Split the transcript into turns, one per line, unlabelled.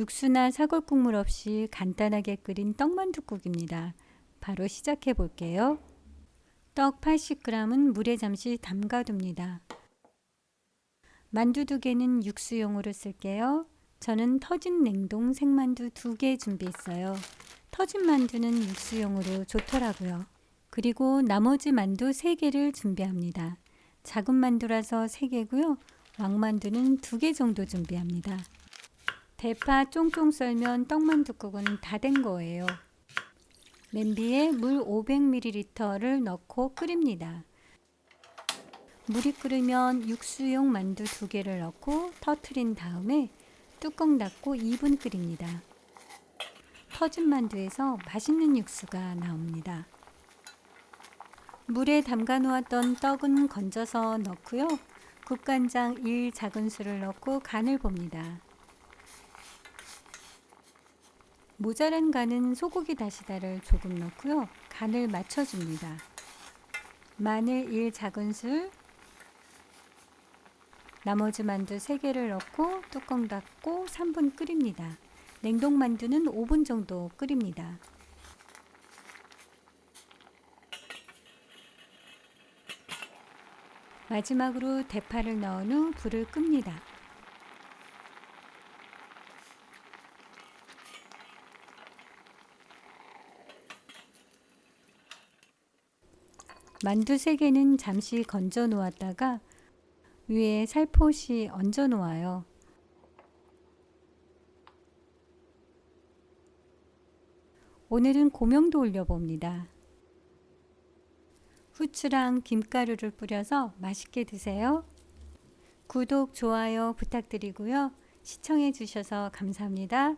육수나 사골국물 없이 간단하게 끓인 떡만둣국입니다. 바로 시작해 볼게요. 떡 80g은 물에 잠시 담가둡니다. 만두 두 개는 육수용으로 쓸게요. 저는 터진 냉동 생만두 두 개 준비했어요. 터진 만두는 육수용으로 좋더라고요. 그리고 나머지 만두 세 개를 준비합니다. 작은 만두라서 세 개고요. 왕만두는 두 개 정도 준비합니다. 대파 쫑쫑 썰면 떡만둣국은 다 된 거예요. 냄비에 물 500ml를 넣고 끓입니다. 물이 끓으면 육수용 만두 두 개를 넣고 터트린 다음에 뚜껑 닫고 2분 끓입니다. 터진 만두에서 맛있는 육수가 나옵니다. 물에 담가 놓았던 떡은 건져서 넣고요. 국간장 1 작은술을 넣고 간을 봅니다. 모자란 간은 소고기 다시다를 조금 넣고요. 간을 맞춰줍니다. 마늘 1 작은술, 나머지 만두 3개를 넣고 뚜껑 닫고 3분 끓입니다. 냉동 만두는 5분 정도 끓입니다. 마지막으로 대파를 넣은 후 불을 끕니다. 만두 3개는 잠시 건져 놓았다가 위에 살포시 얹어 놓아요. 오늘은 고명도 올려봅니다. 후추랑 김가루를 뿌려서 맛있게 드세요. 구독, 좋아요 부탁드리고요. 시청해 주셔서 감사합니다.